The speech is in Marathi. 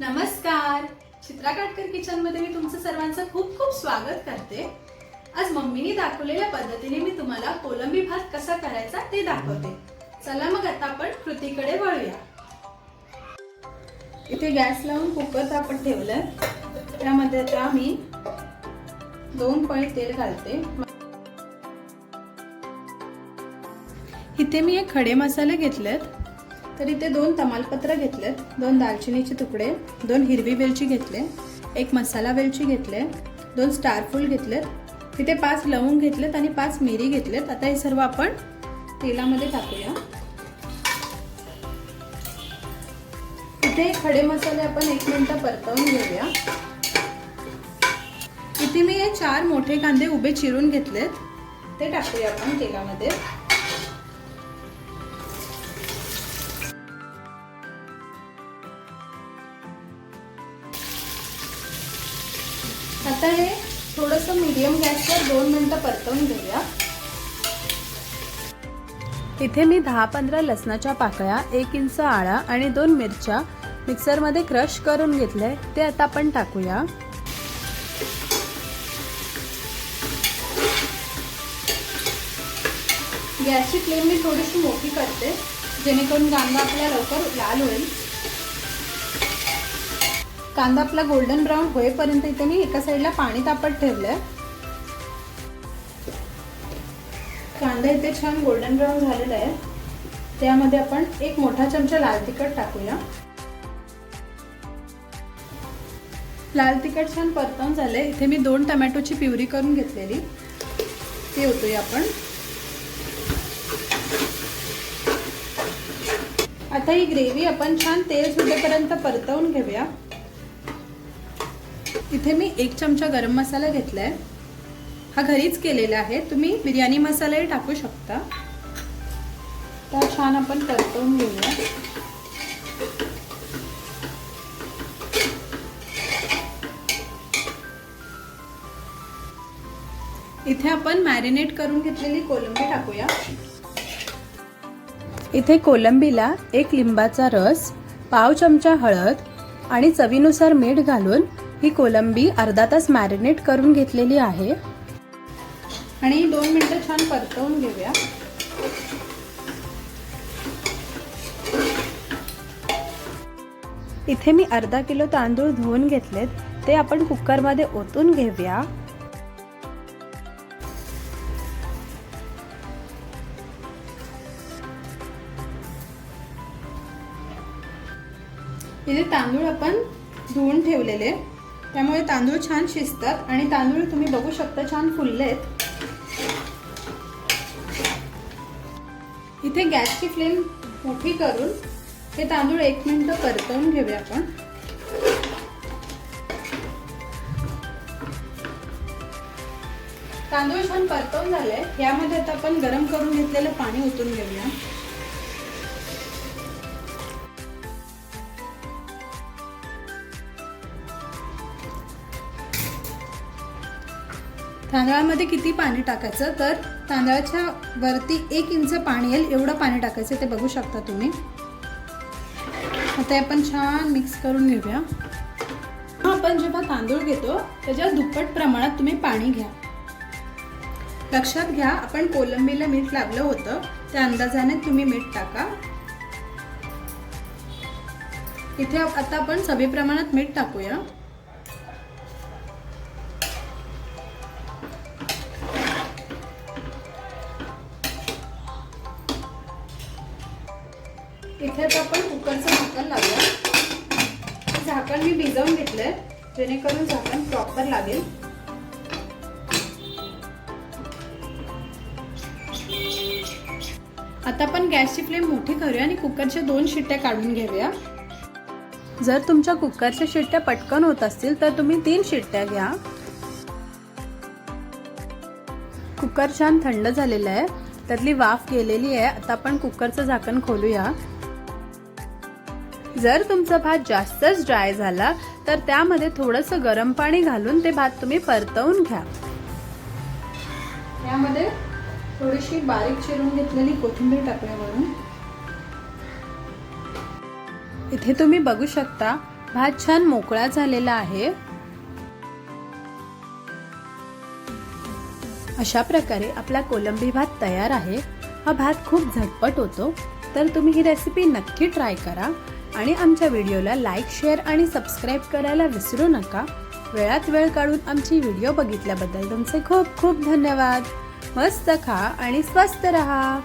नमस्कार. चित्रा काटकर किचनमध्ये मी तुमचं सर्वांचं खूप खूप स्वागत करते. आज मम्मीने दाखवलेल्या पद्धतीने मी तुम्हाला कोलंबी भात कसा करायचा ते दाखवते. चला मग आता आपण कृतीकडे वळूया. इथे गॅस लावून कुकर आपण ठेवलं. त्यामध्ये आता मी दोन पळी तेल घालते. इथे मी एक खडे मसाले घेतलेत. तर इथे दोन तमालपत्र घेतलेत दोन दालचिनीचे तुकडे दोन हिरवी वेलची घेतले एक मसाला वेलची घेतले दोन स्टारफूल घेतलेत. तिथे पाच लवंग घेतलेत आणि पाच मिरी घेतलेत. आता हे सर्व आपण तेलामध्ये टाकूया. इथे खडे मसाले आपण एक मिनटं परतवून घेऊया. इथे मी हे चार मोठे कांदे उभे चिरून घेतलेत. ते टाकूया आपण तेलामध्ये. आता हे थोडंसं मीडियम गॅसवर दोन मिनटं परतवून घेऊया. इथे मी दहा पंधरा लसणाच्या पाकळ्या एक इंच आळा आणि दोन मिरच्या मिक्सरमध्ये क्रश करून घेतलंय ते आता आपण टाकूया. गॅसची फ्लेम मी थोडीशी मोठी करते जेणेकरून कांदा आपला लवकर लाल होईल. कांदा आपला गोल्डन ब्राऊन होईपर्यंत इथे मी एका साईडला पाणी तापत ठेवलंय. कांदा इथे छान गोल्डन ब्राऊन झालेला आहे. त्यामध्ये आपण एक मोठा चमचा लाल तिखट टाकूया. लाल तिखट छान परतवून झाले इथे मी दोन टमॅटोची प्युरी करून घेतलेली. ते होतोय आपण. आता ही ग्रेव्ही आपण छान तेल सुटेपर्यंत परतवून घेऊया. इथे मी एक चमचा गरम मसाला घेतलाय. हा घरीच केलेला आहे. तुम्ही बिर्याणी मसालाही टाकू शकता. तर छान आपण परतवून घेऊया. इथे आपण मॅरिनेट करून घेतलेली कोलंबी टाकूया. इथे कोलंबीला एक लिंबाचा रस पाव चमचा हळद आणि चवीनुसार मीठ घालून ही कोलंबी अर्धा तास मॅरिनेट करून घेतलेली आहे. आणि दोन मिनटं छान परतवून घेऊया. इथे मी अर्धा किलो तांदूळ धुवून घेतलेत. ते आपण कुकरमध्ये ओतून घेऊया. इथे तांदूळ आपण धुवून ठेवलेले. त्यामुळे तांदूळ छान शिजतात आणि तांदूळ तुम्ही बघू शकता छान फुललेत. इथे गॅसची फ्लेम मोठी करून हे तांदूळ एक मिनिट परतवून घेऊया आपण. तांदूळ छान परतवून झाले. यामध्ये आता आपण गरम करून घेतलेलं पाणी ओतून घेऊया. तांदळामध्ये किती पाणी टाकायचं? तर तांदळाच्या वरती एक इंच पाणी येईल एवढं पाणी टाकायचं ते बघू शकता तुम्ही. आता आपण छान मिक्स करून घेऊया. आपण जेव्हा तांदूळ घेतो त्याच्या दुप्पट प्रमाणात तुम्ही पाणी घ्या. लक्षात घ्या आपण कोलंबीला मीठ लागलं होतं त्या अंदाजाने तुम्ही मीठ टाका. इथे आता आपण सभी प्रमाणात मीठ टाकूया. इथेच आपण कुकरचं झाकण लावूया. झाकण मी भिजवून घेतलंय. जेणेकरून झाकण प्रॉपर लागेल. आता आपण गॅसची फ्लेम मोठी करूया आणि कुकरच्या दोन शिट्ट्या काढून घेऊया. जर तुमच्या कुकरच्या शिट्ट्या पटकन होत असतील तर तुम्ही तीन शिट्ट्या घ्या. कुकर छान थंड झालेलं आहे. त्यातली वाफ गेलेली आहे. आता आपण कुकरचं झाकण खोलूया. जर तुमचा भात जास्तच ड्राय झाला तर त्यामध्ये थोडंसं गरम पाणी घालून ते भात तुम्ही परतवून घ्या. यामध्ये थोडीशी बारीक चिरून घेतलेली कोथिंबीर टाकण्यावरून इथे तुम्ही बघू शकता भात छान मोकळा झालेला आहे. अशा प्रकारे आपला कोलंबी भात तयार आहे. हा भात खूप झटपट होतो तर तुम्ही ही रेसिपी नक्की ट्राय करा. आणि आमच्या व्हिडिओला लाईक शेअर आणि सबस्क्राईब करायला विसरू नका. वेळात वेळ काढून आमची व्हिडिओ बघितल्याबद्दल तुमचे खूप खूप धन्यवाद. मस्त खा आणि स्वस्त रहा.